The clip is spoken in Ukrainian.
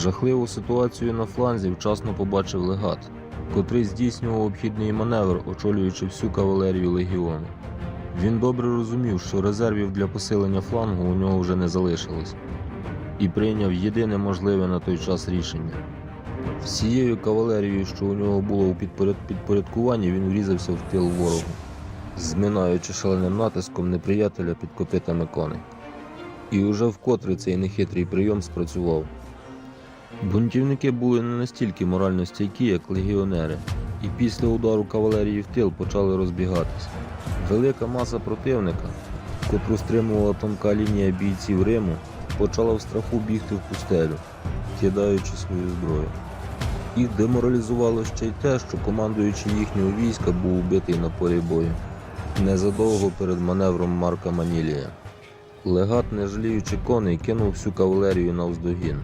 Жахливу ситуацію на фланзі вчасно побачив легат, котрий здійснював обхідний маневр, очолюючи всю кавалерію легіону. Він добре розумів, що резервів для посилення флангу у нього вже не залишилось, і прийняв єдине можливе на той час рішення. Всією кавалерією, що у нього було у підпоряд- підпорядкуванні, він врізався в тил ворогу, зминаючи шаленим натиском неприятеля під копитами коней. І уже вкотре цей нехитрий прийом спрацював. Бунтівники були не настільки морально стійкі, як легіонери, і після удару кавалерії в тил почали розбігатись. Велика маса противника, котру стримувала тонка лінія бійців Риму, почала в страху бігти в пустелю, кидаючи свою зброю. Їх деморалізувало ще й те, що командуючий їхнього війська був убитий на полі бою незадовго перед маневром Марка Манілія. Легат, не жаліючи коней, кинув всю кавалерію навздогін.